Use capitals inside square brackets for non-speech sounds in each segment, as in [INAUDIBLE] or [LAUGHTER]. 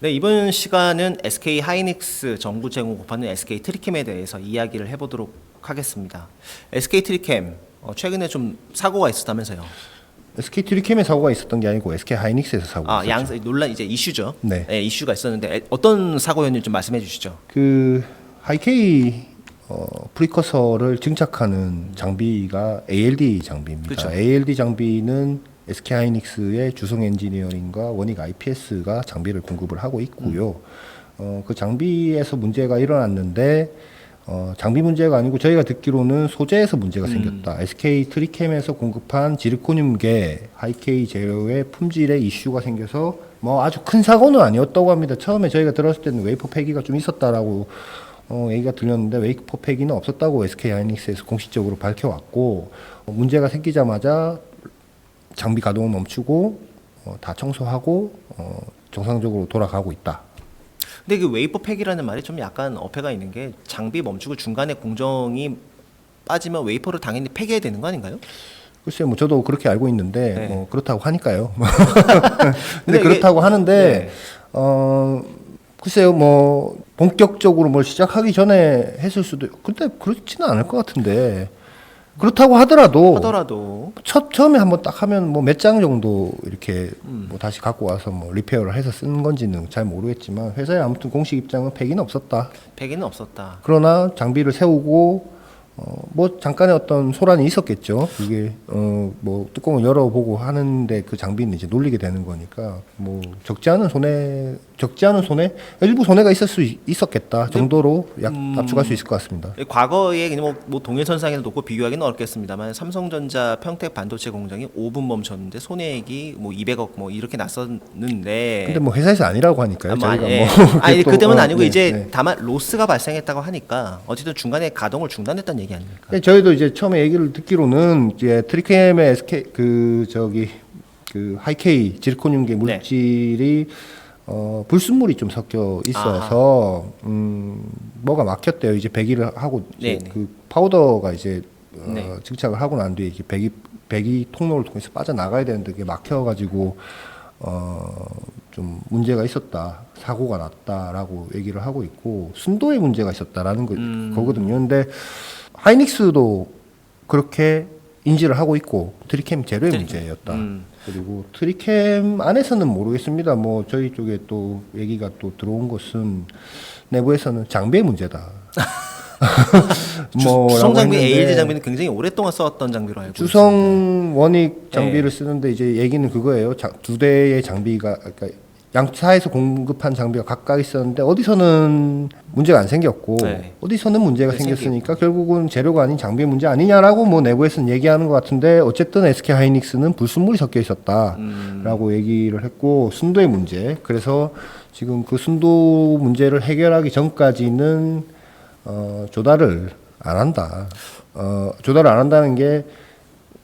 네, 이번 시간은 SK 하이닉스 정부 제공업하는 SK 트리캠에 대해서 이야기를 해보도록 하겠습니다. SK 트리캠 어, 최근에 좀 사고가 있었다면서요? SK 트리캠에 사고가 있었던 게 아니고 SK 하이닉스에서 사고가 아, 있었죠. 양 논란 이제 이슈죠. 네. 이슈가 있었는데 에, 어떤 사고였는지 좀 말씀해 주시죠. 그 하이케이 어, 프리커서를 증착하는 장비가 ALD 장비입니다. 그쵸. ALD 장비는 SK 하이닉스의 주성 엔지니어링과 원익 IPS가 장비를 공급을 하고 있고요. 어, 그 장비에서 문제가 일어났는데 어, 장비 문제가 아니고 저희가 듣기로는 소재에서 문제가 생겼다. SK 트리캠에서 공급한 지르코늄계 하이케이 제어의 품질에 이슈가 생겨서 뭐 아주 큰 사고는 아니었다고 합니다. 처음에 저희가 들었을 때는 웨이퍼 폐기가 좀 있었다라고 어, 얘기가 들렸는데 웨이퍼 폐기는 없었다고 SK 하이닉스에서 공식적으로 밝혀왔고 어, 문제가 생기자마자 장비 가동을 멈추고 어, 다 청소하고 어, 정상적으로 돌아가고 있다. 근데 그 웨이퍼 팩이라는 말이 좀 약간 어폐가 있는 게 장비 멈추고 중간에 공정이 빠지면 웨이퍼를 당연히 폐기해야 되는 거 아닌가요? 글쎄요, 뭐 저도 그렇게 알고 있는데 네. 뭐 그렇다고 하니까요. [LAUGHS] 근데 근데 그렇다고 하는데 네. 어 글쎄요, 뭐 본격적으로 뭘 시작하기 전에 했을 수도. 있- 근데 그렇지는 않을 것 같은데 그렇다고 하더라도, 하더라도 첫 처음에 한번 딱 하면 뭐 몇 장 정도 이렇게 음. 뭐 다시 갖고 와서 뭐 리페어를 해서 쓰는 건지는 잘 모르겠지만 회사의 아무튼 공식 입장은 폐기는 없었다. 폐기는 없었다. 그러나 장비를 세우고 어, 뭐 잠깐의 어떤 소란이 있었겠죠. 이게 어, 뭐 뚜껑을 열어보고 하는데 그 장비는 이제 놀리게 되는 거니까 뭐 적지 않은 손해 적지 않은 손해 일부 손해가 있을 수 있- 있었겠다 정도로 약 음. 압축할 수 있을 것 같습니다. 과거에 그냥 뭐, 뭐 동일선상에서 놓고 비교하기는 어렵겠습니다만 삼성전자 평택 반도체 공장이 5분 멈췄는데 손해액이 뭐 200억 뭐 이렇게 났었는데 근데 뭐 회사에서 아니라고 하니까요. 아, 뭐, 저희가 예. 뭐 아니 [LAUGHS] 또, 그때는 어, 아니고 네, 이제 네. 다만 로스가 발생했다고 하니까 어쨌든 중간에 가동을 중단했다는 얘기 아닙니까? 네, 저희도 이제 처음에 얘기를 듣기로는 이제 트리캠의 SK 그 저기 그 하이케이 지르코늄계 네. 물질이 어 불순물이 좀 섞여 있어서 음 뭐가 막혔대요. 이제 배기를 하고 이제 네네. 그 파우더가 이제 어, 네. 증착을 하고 난 뒤에 이게 배기 배기 통로를 통해서 빠져 나가야 되는데 그게 막혀 가지고 어 좀 문제가 있었다. 사고가 났다라고 얘기를 하고 있고 순도에 문제가 있었다라는 거, 음. 거거든요. 근데 하이닉스도 그렇게 인지를 하고 있고 트리캠 제로의 트리캠. 문제였다. 음. 그리고 트리캠 안에서는 모르겠습니다. 뭐 저희 쪽에 또 얘기가 또 들어온 것은 내부에서는 장비의 문제다. [LAUGHS] 주, 주성 장비 뭐 ALD 장비는 굉장히 오랫동안 써왔던 장비로 알고 있습니다. 주성 원익 장비를 네. 쓰는데 이제 얘기는 그거예요. 자, 두 대의 장비가 그러니까 양차에서 공급한 장비가 각각 있었는데 어디서는 문제가 안 생겼고 네. 어디서는 문제가 네, 생겼으니까 결국은 재료가 아닌 장비의 문제 아니냐라고 뭐 내부에서는 얘기하는 것 같은데 어쨌든 SK 하이닉스는 불순물이 섞여 있었다라고 음. 얘기를 했고 순도의 문제. 그래서 지금 그 순도 문제를 해결하기 전까지는 어, 조달을 안 한다. 어, 조달을 안 한다는 게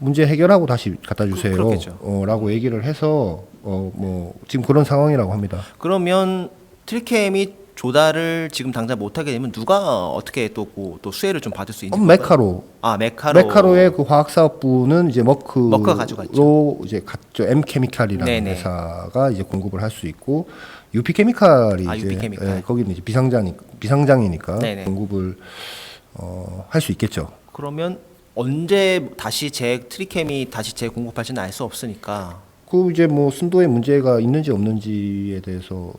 문제 해결하고 다시 갖다 주세요. 그렇겠죠. 어, 라고 얘기를 해서 어, 뭐 지금 그런 상황이라고 합니다. 그러면 트리캠이 조달을 지금 당장 못하게 되면 누가 어떻게 또, 그- 또 수혜를 좀 받을 수 있는 어? 메카로 아 메카로 메카로의 그 화학 사업부는 이제 머크로 머크가 가져갔죠. 이제 갔죠. M 케미칼이라는 네네. 회사가 이제 공급을 할 수 있고 UP 케미칼이 아, 이제 UP 케미칼. 예, 거기는 이제 비상장이 비상장이니까 네네. 공급을 어, 할 수 있겠죠. 그러면 언제 다시 재 트리캠이 다시 재공급할지는 알 수 없으니까 그 이제 뭐 순도에 문제가 있는지 없는지에 대해서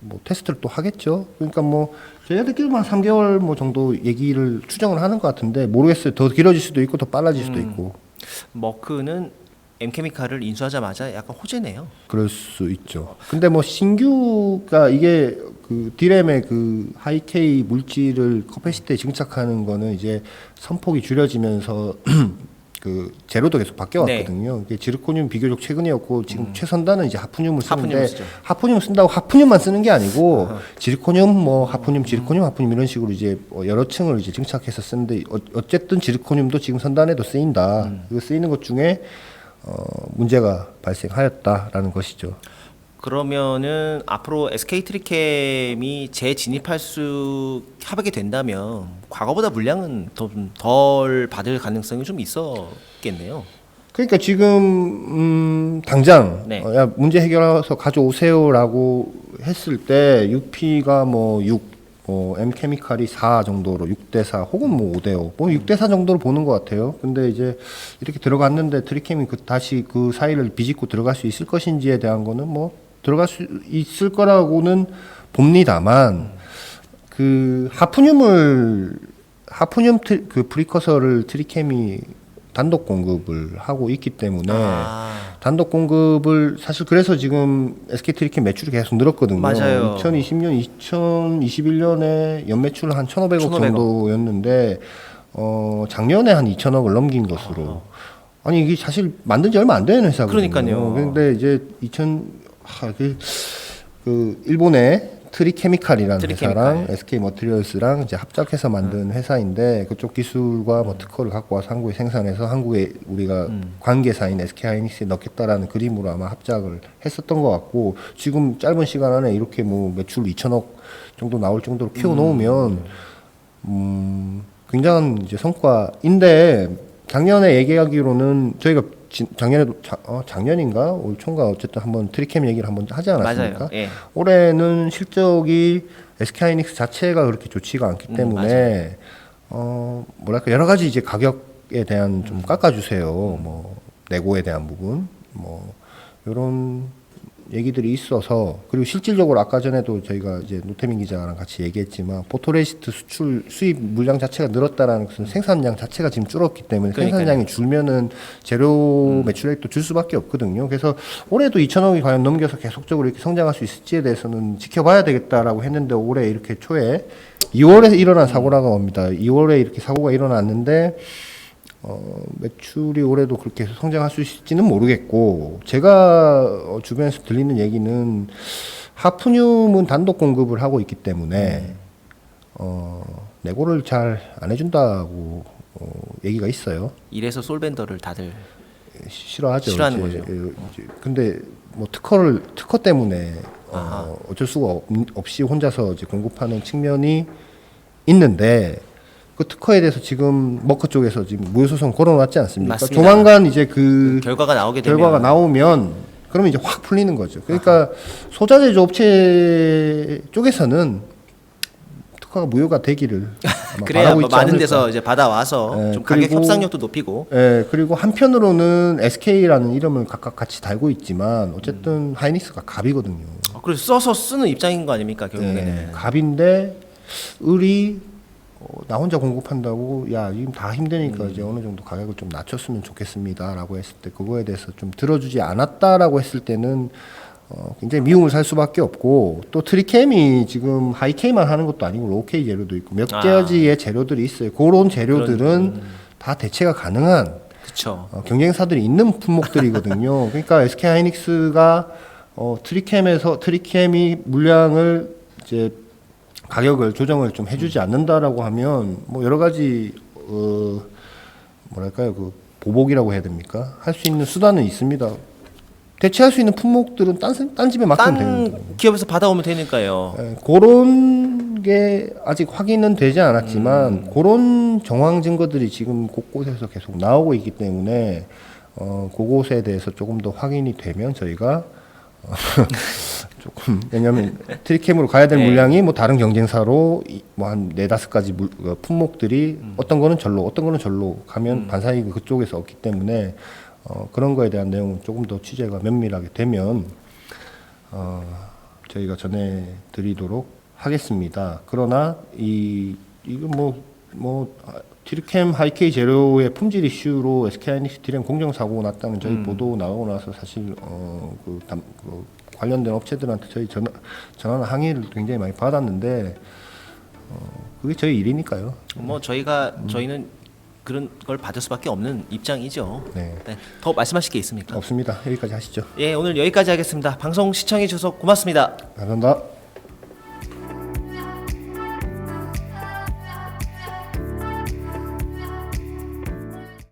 뭐 테스트를 또 하겠죠. 그러니까 뭐 듣기로만 3개월 뭐 정도 얘기를 추정을 하는 것 같은데 모르겠어요. 더 길어질 수도 있고 더 빨라질 수도 음. 있고 머크는 엠케미칼을 인수하자마자 약간 호재네요. 그럴 수 있죠. 근데 뭐 신규가 이게 그 디램의 그 하이케이 물질을 커패시티에 증착하는 거는 이제 선폭이 줄여지면서 [CLEARS THROAT] 그 제로도 계속 바뀌어 네. 왔거든요. 이게 지르코늄 비교적 최근이었고 지금 최선단은 이제 하프늄을 쓰는데 쓰죠. 하프늄 쓴다고 하프늄만 쓰는 게 아니고 지르코늄 뭐 하프늄 지르코늄 하프늄 이런 식으로 이제 뭐 여러 층을 이제 증착해서 쓰는데 어, 어쨌든 지르코늄도 지금 선단에도 쓰인다. 이거 쓰이는 것 중에 어, 문제가 발생하였다라는 것이죠. 그러면은 앞으로 SK 트리캠이 재진입할 수 하게 된다면 과거보다 물량은 더덜 받을 가능성이 좀 있었겠네요. 그러니까 지금 음, 당장 네. 어, 야 문제 해결해서 가져오세요라고 했을 때 UP가 뭐 6, 뭐 M 케미칼이 4 정도로 6대 4 혹은 뭐 5대 5, 뭐 6대 4 정도로 보는 것 같아요. 근데 이제 이렇게 들어갔는데 트리캠이 그 다시 그 사이를 비집고 들어갈 수 있을 것인지에 대한 거는 뭐 들어갈 수 있을 거라고는 봅니다만 그 하프늄을 하프늄 트, 그 프리커서를 트리캠이 단독 공급을 하고 있기 때문에 아, 단독 공급을 사실 그래서 지금 SK 트리캠 매출이 계속 늘었거든요. 맞아요. 2020년, 2021년에 연 매출 한 1,500억 1,500억. 정도였는데 어 작년에 한 2,000억을 넘긴 것으로. 아 니 이게 사실 만든 지 얼마 안 되는 회사거든요. 그러니까요. 근데 이제 2000 하, 그, 그 일본의 트리케미칼이라는 트리케미칼. 회사랑 SK 머티리얼스랑 이제 합작해서 만든 회사인데 그쪽 기술과 뭐 특허를 갖고 와서 한국에 생산해서 한국에 우리가 관계사인 SK 하이닉스에 넣겠다라는 그림으로 아마 합작을 했었던 것 같고 지금 짧은 시간 안에 이렇게 뭐 매출 2천억 정도 나올 정도로 키워 놓으면 음, 굉장한 이제 성과인데 작년에 얘기하기로는 저희가 지- 작년에도 자, 어, 작년인가 올 초인가 어쨌든 한번 트리캠 얘기를 한번 하지 않았습니까? 맞아요. 예. 올해는 실적이 SK 하이닉스 자체가 그렇게 좋지가 않기 음, 때문에 어 뭐랄까 여러 가지 이제 가격에 대한 좀 깎아주세요. 뭐 내고에 대한 부분 뭐 이런 얘기들이 있어서 그리고 실질적으로 아까 전에도 저희가 이제 노태민 기자랑 같이 얘기했지만 포토레시스트 수출 수입 물량 자체가 늘었다라는 것은 생산량 자체가 지금 줄었기 때문에 그러니까요. 생산량이 줄면은 재료 매출액도 줄 수밖에 없거든요. 그래서 올해도 2천억이 과연 넘겨서 계속적으로 이렇게 성장할 수 있을지에 대해서는 지켜봐야 되겠다라고 했는데 올해 이렇게 초에 2월에 일어난 사고라고 합니다. 2월에 이렇게 사고가 일어났는데 어, 매출이 올해도 그렇게 성장할 수 있을지는 모르겠고 제가 어, 주변에서 들리는 얘기는 하프늄은 단독 공급을 하고 있기 때문에 어, 내고를 잘 안 해준다고 어, 얘기가 있어요. 이래서 솔벤더를 다들 싫어하죠. 싫어하는 이제, 거죠. 예, 이제 근데 뭐 특허를 특허 때문에. 어, 어쩔 수가 없, 없이 혼자서 이제 공급하는 측면이 있는데 그 특허에 대해서 지금 머커 쪽에서 지금 무효 소송 걸어놨지 않습니까? 맞습니다. 조만간 이제 그 결과가 나오게 되면 결과가 나오면 그러면 이제 확 풀리는 거죠. 그러니까 소자 제조 업체 쪽에서는 특허가 무효가 되기를 [LAUGHS] 아마 그래야 바라고 뭐 있지 많은 않을까. 데서 이제 받아와서 예, 좀 가격 그리고- 협상력도 높이고 예, 그리고 한편으로는 SK라는 이름을 각각 같이 달고 있지만 어쨌든 하이닉스가 갑이거든요. 어, 그래서 써서 쓰는 입장인 거 아닙니까 결국에는 예, 갑인데 을이 어, 나 혼자 공급한다고 야 지금 다 음. 힘드니까 이제 어느 정도 가격을 좀 낮췄으면 좋겠습니다라고 했을 때 그거에 대해서 좀 들어주지 않았다라고 했을 때는 어, 굉장히 미움을 살 수밖에 없고 또 트리캠이 지금 하이케이만 하는 것도 아니고 로케이 재료도 있고 몇 아. 가지의 재료들이 있어요. 그런 재료들은 다 대체가 가능한 그렇죠. 어, 경쟁사들이 있는 품목들이거든요. [LAUGHS] 그러니까 SK 하이닉스가 어, 트리캠에서 트리캠이 물량을 이제 가격을 조정을 좀 해주지 않는다라고 하면 뭐 여러 가지 어, 뭐랄까요 그 보복이라고 해야 됩니까? 할 수 있는 수단은 있습니다. 대체할 수 있는 품목들은 딴, 생- 딴 집에 맡기면 되는. 딴 기업에서 받아오면 되니까요. 예, 그런 게 아직 확인은 되지 않았지만 음. 그런 정황 증거들이 지금 곳곳에서 계속 나오고 있기 때문에 어, 그곳에 대해서 조금 더 확인이 되면 저희가 어, [LAUGHS] 조금 왜냐하면 트리캠으로 가야 될 네. 물량이 뭐 다른 경쟁사로 뭐 한 네다섯 가지 물, 어, 품목들이 음. 어떤 거는 절로 어떤 거는 절로 가면 반사이익이 그쪽에서 없기 때문에 어, 그런 거에 대한 내용은 조금 더 취재가 면밀하게 되면 어, 저희가 전해드리도록 하겠습니다. 그러나 이 이거 뭐 뭐 트리캠 하이케이 제로의 품질 이슈로 SK 하이닉스 디램 공정 사고 났다는 저희 보도 나오고 나서 사실 어그 그 관련된 업체들한테 저희 전화 전화나 항의를 굉장히 많이 받았는데 어 그게 저희 일이니까요. 뭐 저희가 음. 저희는 그런 걸 받을 수밖에 없는 입장이죠. 네. 네. 더 말씀하실 게 있습니까? 없습니다. 여기까지 하시죠. 예, 오늘 여기까지 하겠습니다. 방송 시청해 주셔서 고맙습니다. 감사합니다.